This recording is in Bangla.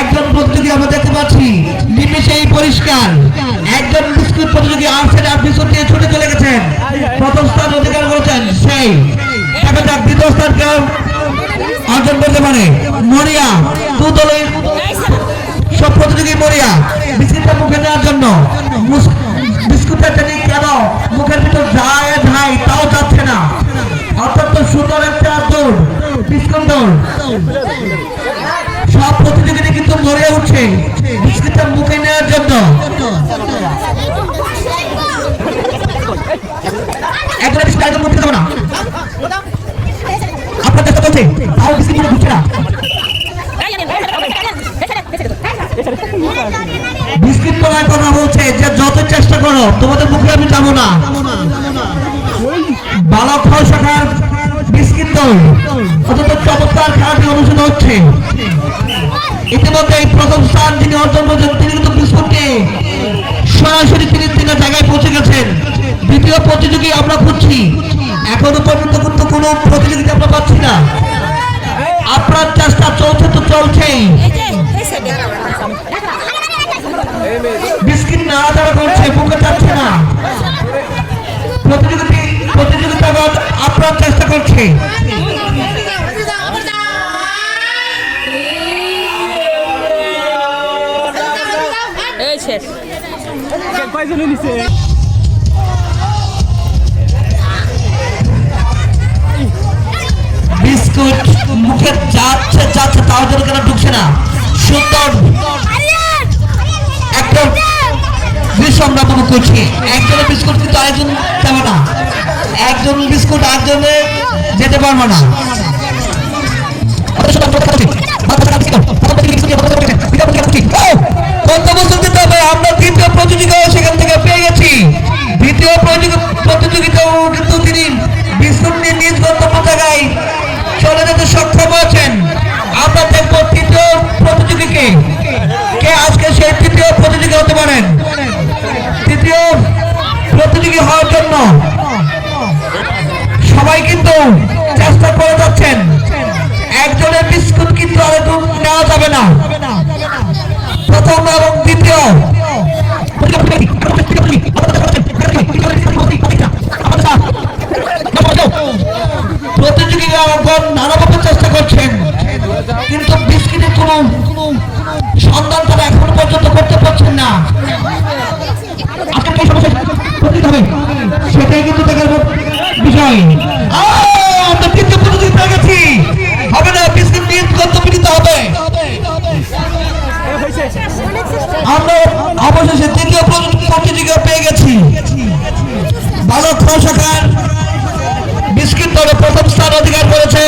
একজন প্রতিযোগী আমরা দেখতে পাচ্ছি। নিমেষেই পরিষ্কার। একজন বিস্কুট প্রতিযোগী আসছেন আর বিস্কুট দিয়ে ছুটে চলে গেছেন। প্রথম স্থান অধিকার করেছেন সেই। দেখা যাক দ্বিতীয় স্থান কেউ অর্জন করতে পারে। মরিয়া দু মরে উঠছে বিস্কুটটা মুখে নেওয়ার জন্য। একজন দেবো না। আপনার চেষ্টা করছে তাও কথা বলছে যে যত চেষ্টা করো, তোমাদের মুখে আমি যাব না। বালক ফল শাখার বিস্কিট অত্যন্ত চমৎকার খেলাটি অনুষ্ঠিত হচ্ছে। এই প্রথম স্থান যিনি অর্জন করেছেন, তিনি কিন্তু বিস্কুটকে সরাসরি তিনি তিন জায়গায় পৌঁছে গেছেন। দ্বিতীয় প্রতিযোগী আমরা খুঁজছি। এখনও পর্যন্ত কিন্তু কোনো প্রতিযোগিতা আমরা পাচ্ছি না। আপনার চেষ্টা চলছে তো চলছেই। বিস্কিট নাড়াচাড়া করছে মুখে যাচ্ছে না। প্রতিযোগিতা প্রতিযোগিতা আপনার চেষ্টা করছে। শেষ বিস্কুট মুখে যাচ্ছে যাচ্ছে তাও যেন কেন ঢুকছে না। সুন্দর। একটা দৃশ্য আমরা উপভোগ করছি। একজনের বিস্কুট কিন্তু আরেকজন যাবে না। একজন বিস্কুট আরেকজনে যেতে পারবে না। দ্বিতীয় প্রতিযোগি- প্রতিযোগিতাও কিন্তু তিনি নিয়ে নিজ গন্তব্য জায়গায় চলে যেতে সক্ষম হয়েছেন। আমরা দেখব প্রতিযোগীকে। কে আজকে সেই তৃতীয় প্রতিযোগী হতে পারেন? তৃতীয় প্রতিযোগী হওয়ার জন্য সবাই কিন্তু চেষ্টা করে যাচ্ছেন। একজনের বিস্কুট কিন্তু আরেকজন নেওয়া যাবে না। প্রথম এবং দ্বিতীয়। আমরা অবশেষে তৃতীয় প্রতিযোগিতা পেয়ে গেছি। ভালো খোসাকার বিস্কিট দলে প্রথম স্থান অধিকার করেছে।